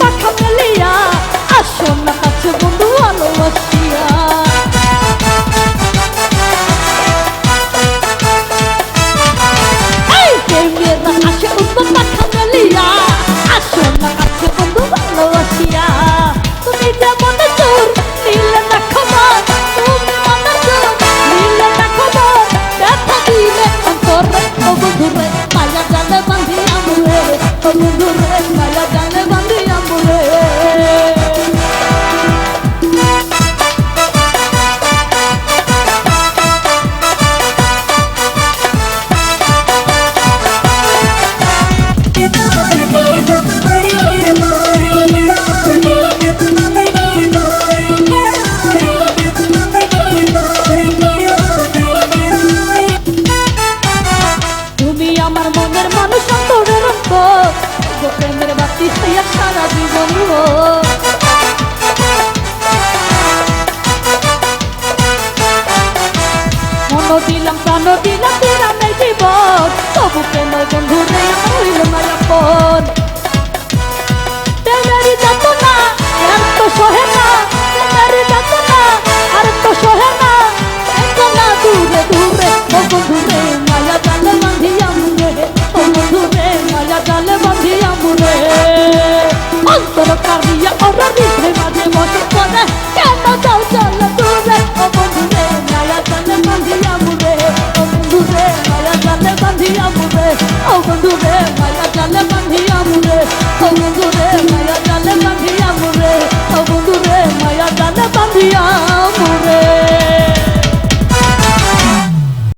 পাঠা মেলিয়া আসো না কাছে বন্ধু প্রাণ দিলা তোরা মে জীবন সবু প্রেম বন্ধুরে হইল মায়া পন তেমারি যাত না আর তো সহে না তেমারি যাত না আর তো সহে না। এক না দূরে দূরে, ও বন্ধুরে মায়া জাল বাঁধি আমরে, ও বন্ধুরে মায়া জাল বাঁধি আমরে। অন্তর কারিয়া অরর দিলে মাঝে মাঝে পড়ে, কেন যাও চল দূরে, ও বন্ধুরে মায়া জাল বাঁধি আমরে।